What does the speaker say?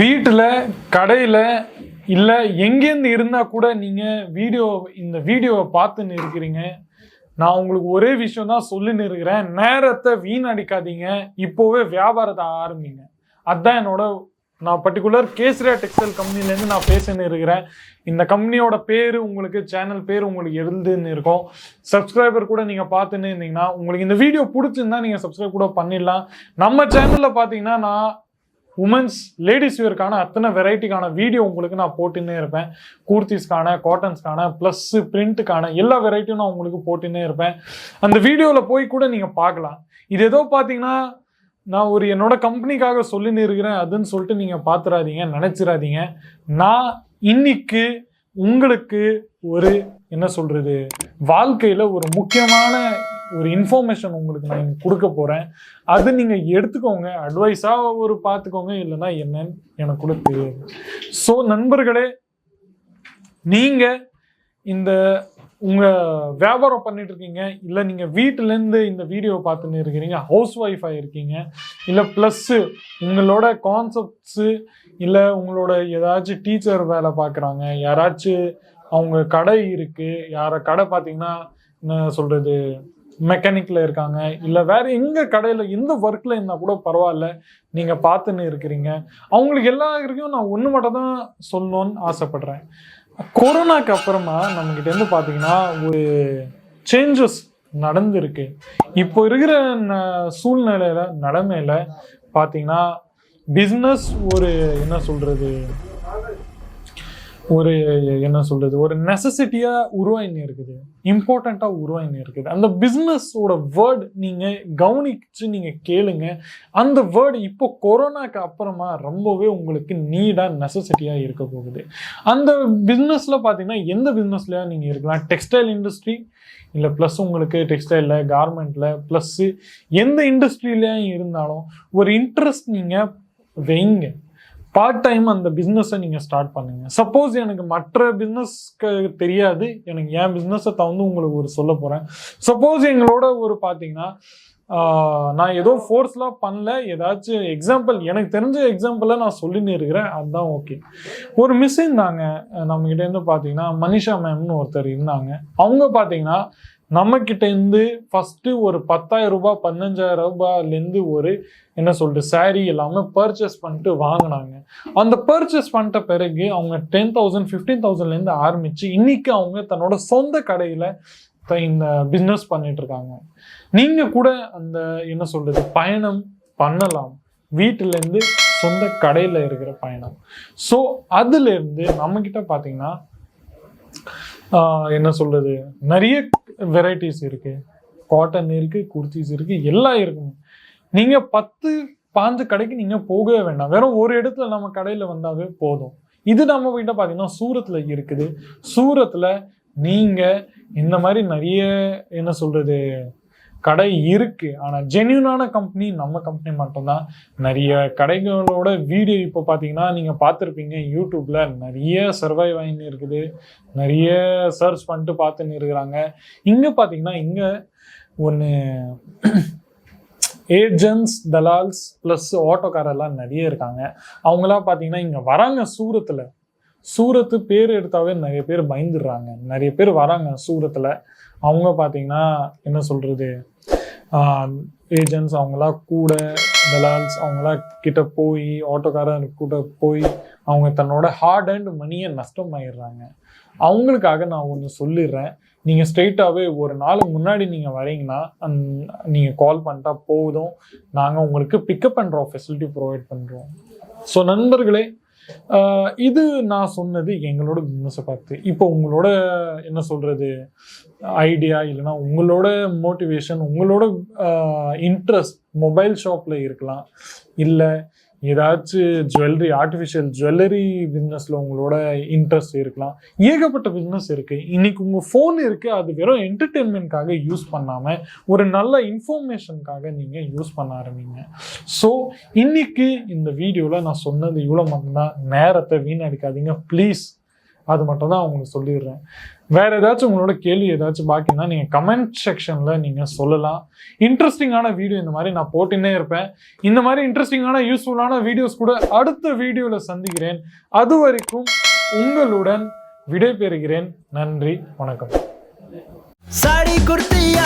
வீட்டில் கடையில் இல்லை எங்கேருந்து இருந்தால் கூட நீங்கள் வீடியோ இந்த வீடியோவை பார்த்துன்னு இருக்கிறீங்க. நான் உங்களுக்கு ஒரே விஷயம் தான் சொல்லின்னு இருக்கிறேன். நேரத்தை வீணடிக்காதீங்க. இப்போவே வியாபாரத்தை ஆரம்பிங்க. அதுதான் என்னோட நான் பர்டிகுலர் கேசரியா டெக்ஸ்டைல் கம்பெனிலேருந்து நான் பேசின்னு இருக்கிறேன். இந்த கம்பெனியோட பேர் உங்களுக்கு சேனல் பேர் உங்களுக்கு எழுதுன்னு இருக்கும். சப்ஸ்கிரைபர் கூட நீங்கள் பார்த்துன்னு இருந்தீங்கன்னா உங்களுக்கு இந்த வீடியோ பிடிச்சிருந்தா நீங்கள் சப்ஸ்கிரைப் கூட பண்ணிடலாம். நம்ம சேனலில் பார்த்தீங்கன்னா நான் உமன்ஸ் லேடிஸ் வியருக்கான அத்தனை வெரைட்டிக்கான வீடியோ உங்களுக்கு நான் போட்டுன்னே இருப்பேன். கூர்த்திஸ்க்கான காட்டன்ஸ்க்கான ப்ளஸ் பிரிண்ட்டுக்கான எல்லா வெரைட்டியும் நான் உங்களுக்கு போட்டுன்னே இருப்பேன். அந்த வீடியோவில் போய் கூட நீங்கள் பார்க்கலாம். இது ஏதோ பார்த்தீங்கன்னா நான் ஒரு என்னோட கம்பெனிக்காக சொல்லின்னு இருக்கிறேன். அதுன்னு சொல்லிட்டு நீங்கள் பார்த்துடாதீங்க நினச்சிடாதீங்க நான் இன்னைக்கு உங்களுக்கு ஒரு என்ன சொல்கிறது வாழ்க்கையில் ஒரு முக்கியமான ஒரு இன்ஃபர்மேஷன் உங்களுக்கு நான் கொடுக்க போகிறேன் அது நீங்கள் எடுத்துக்கோங்க. அட்வைஸாக ஒரு பார்த்துக்கோங்க இல்லைன்னா என்னன்னு எனக்கு கூட தெரியாது. ஸோ நண்பர்களே நீங்கள் இந்த உங்கள் வியாபாரம் பண்ணிட்டு இருக்கீங்க. இல்லை நீங்கள் வீட்டிலேருந்து இந்த வீடியோ பார்த்துன்னு இருக்கிறீங்க. ஹவுஸ் ஒய்ஃபாக இருக்கீங்க இல்லை ப்ளஸ்ஸு உங்களோட கான்செப்ட்ஸு இல்லை உங்களோட ஏதாச்சும் டீச்சர் வேலை பார்க்குறாங்க. யாராச்சும் அவங்க கடை இருக்குது யாரை கடை பார்த்தீங்கன்னா என்ன சொல்கிறது மெக்கானிக்கில் இருக்காங்க இல்லை வேற எங்கள் கடையில் எந்த ஒர்க்கில் இருந்தால் கூட பரவாயில்ல நீங்கள் பார்த்துன்னு இருக்கிறீங்க. அவங்களுக்கு எல்லாருக்கும் நான் ஒன்று மட்டும் தான் சொல்லணும்னு ஆசைப்படுறேன். கொரோனாக்கு அப்புறமா நம்மக்கிட்டேருந்து பார்த்தீங்கன்னா ஒரு சேஞ்சஸ் நடந்திருக்கு. இப்போ இருக்கிற ந- சூழ்நிலையில பார்த்தீங்கன்னா பிஸ்னஸ் ஒரு என்ன சொல்கிறது ஒரு என்ன சொல்றது ஒரு நெசசிட்டியா உருவாயின்னு இருக்குது. இம்பார்ட்டண்டா உருவாயின்னு இருக்குது. அந்த பிஸ்னஸோட வேர்டு நீங்க கவனிச்சு நீங்க கேளுங்க. அந்த வேர்டு இப்போ கொரோனாக்கு அப்புறமா ரொம்பவே உங்களுக்கு நீடா நெசசிட்டியா இருக்க போகுது. அந்த பிஸ்னஸ்ல பாத்தீங்கன்னா எந்த பிஸ்னஸ்ல நீங்க இருக்கலாம்? டெக்ஸ்டைல் இண்டஸ்ட்ரி இல்லை ப்ளஸ் உங்களுக்கு டெக்ஸ்டைலில் கார்மெண்ட்டில் ப்ளஸ்ஸு எந்த இண்டஸ்ட்ரியிலையும் இருந்தாலும் ஒரு இன்ட்ரெஸ்ட் நீங்கள் வைங்க. பார்ட் டைம் அந்த பிஸ்னஸை நீங்கள் ஸ்டார்ட் பண்ணுங்க. சப்போஸ் எனக்கு மற்ற பிஸ்னஸ்க்கு தெரியாது. எனக்கு என் பிஸ்னஸை தகுந்து உங்களுக்கு ஒரு சொல்ல போகிறேன் சப்போஸ் எங்களோட ஒரு பார்த்தீங்கன்னா நான் ஏதோ ஃபோர்ஸ்லாம் பண்ணல. ஏதாச்சும் எக்ஸாம்பிள் எனக்கு தெரிஞ்ச எக்ஸாம்பிளை நான் சொல்லின்னு இருக்கிறேன். அதுதான் ஓகே ஒரு மிஸ் இருந்தாங்க. நம்மகிட்டேருந்து பார்த்தீங்கன்னா மனிஷா மேம்னு ஒருத்தர் இருந்தாங்க. அவங்க பார்த்தீங்கன்னா நம்மக்கிட்டேருந்து ஃபஸ்ட்டு இருந்து ஒரு பத்தாயிரம் ரூபாய் பதினஞ்சாயிரம் ரூபாயிலேருந்து ஒரு என்ன சொல்கிறது சாரீ எல்லாமே பர்ச்சேஸ் பண்ணிட்டு வாங்கினாங்க. அந்த பர்ச்சேஸ் பண்ணிட்ட பிறகு அவங்க டென் தௌசண்ட் ஃபிஃப்டீன் தௌசண்ட்லேருந்து ஆரம்பித்து இன்றைக்கி அவங்க தன்னோட சொந்த கடையில் இந்த பிஸ்னஸ் பண்ணிட்டு இருக்காங்க. நீங்கள் கூட அந்த என்ன சொல்கிறது பயணம் பண்ணலாம். வீட்டிலேருந்து சொந்த கடையில் இருக்கிற பயணம். ஸோ அதுலேருந்து நம்மக்கிட்ட பார்த்தீங்கன்னா என்ன சொல்கிறது நிறைய வெரைட்டிஸ் இருக்குது காட்டன் இருக்குது குர்த்திஸ் இருக்குது எல்லாம் இருக்குங்க. நீங்கள் பத்து பாஞ்சு கடைக்கு நீங்கள் போகவே வேண்டாம். வெறும் ஒரு இடத்துல நம்ம கடையில் வந்தாவே போதும். இது நம்ம கிட்ட பார்த்தீங்கன்னா சூரத்தில் இருக்குது. சூரத்தில் நீங்கள் இந்த மாதிரி நிறைய என்ன சொல்கிறது கடை இருக்கு. ஆனால் ஜென்யூனான கம்பெனி நம்ம கம்பெனி மட்டும்தான். நிறைய கடைகளோட வீடியோ இப்போ பார்த்தீங்கன்னா நீங்க பார்த்துருப்பீங்க யூடியூப்ல நிறைய சர்வைவ் ஆகின்னு இருக்குது. நிறைய சர்ச் பண்ணிட்டு பார்த்துன்னு இருக்கிறாங்க. இங்க பார்த்தீங்கன்னா இங்க ஒன்று ஏஜென்ட்ஸ் தலால்ஸ் ப்ளஸ் ஆட்டோக்காரெல்லாம் நிறைய இருக்காங்க. அவங்களாம் பார்த்தீங்கன்னா இங்கே வராங்க சூரத்தில். சூரத்து பேர் எடுத்தாவே நிறைய பேர் பயந்துடுறாங்க. நிறைய பேர் வராங்க சூரத்தில். அவங்க பார்த்தீங்கன்னா என்ன சொல்கிறது ஏஜென்ட்ஸ் அவங்களாம் கூட தலால்ஸ் அவங்களாம் கிட்ட போய் ஆட்டோக்காரர் கூட போய் அவங்க தன்னோட ஹார்ட் அண்ட் மணியை நஷ்டம் ஆயிடுறாங்க அவங்களுக்காக நான் ஒன்று சொல்லிடுறேன். நீங்கள் ஸ்ட்ரெயிட்டாகவே ஒரு நாள் முன்னாடி நீங்கள் வரீங்கன்னா நீங்கள் கால் பண்ணிட்டா போதும். நாங்கள் உங்களுக்கு பிக்கப் பண்ணுறோம் ஃபெசிலிட்டி ப்ரொவைட் பண்ணுறோம் ஸோ நண்பர்களே இது நான் சொன்னது எங்களோட பிஸ்னஸை பார்த்து. இப்போ உங்களோட என்ன சொல்கிறது ஐடியா இல்லைன்னா உங்களோட மோட்டிவேஷன் உங்களோட இன்ட்ரெஸ்ட் மொபைல் ஷாப்பில் இருக்கலாம். இல்லை ஏதாச்சும் ஜுவல்லரி ஆர்டிஃபிஷியல் ஜுவல்லரி பிஸ்னஸில் உங்களோட இன்ட்ரெஸ்ட் இருக்கலாம். ஏகப்பட்ட பிஸ்னஸ் இருக்குது இன்னைக்கு உங்கள் ஃபோன் இருக்குது அது வெறும் என்டர்டெயின்மெண்ட்காக யூஸ் பண்ணாமல் ஒரு நல்ல இன்ஃபர்மேஷனுக்காக நீங்கள் யூஸ் பண்ண ஆரம்பிங்க. ஸோ இன்னைக்கு இந்த வீடியோவில் நான் சொன்னது இவ்வளோ மட்டும்தான். நேரத்தை வீணடிக்காதீங்க. ப்ளீஸ் அது மட்டும் தான் உங்களுக்கு சொல்லிடுறேன் வேற ஏதாச்சும் உங்களோட கேள்வி ஏதாச்சும் பாக்கி இருந்தால் நீங்கள் கமெண்ட் செக்ஷனில் நீங்கள் சொல்லலாம் இன்ட்ரெஸ்டிங்கான வீடியோ இந்த மாதிரி நான் போட்டுன்னே இருப்பேன் இந்த மாதிரி இன்ட்ரெஸ்டிங்கான யூஸ்ஃபுல்லான வீடியோஸ் கூட அடுத்த வீடியோவில் சந்திக்கிறேன் அது வரைக்கும் உங்களுடன் விடைபெறுகிறேன் நன்றி வணக்கம் साड़ी कुर्तिया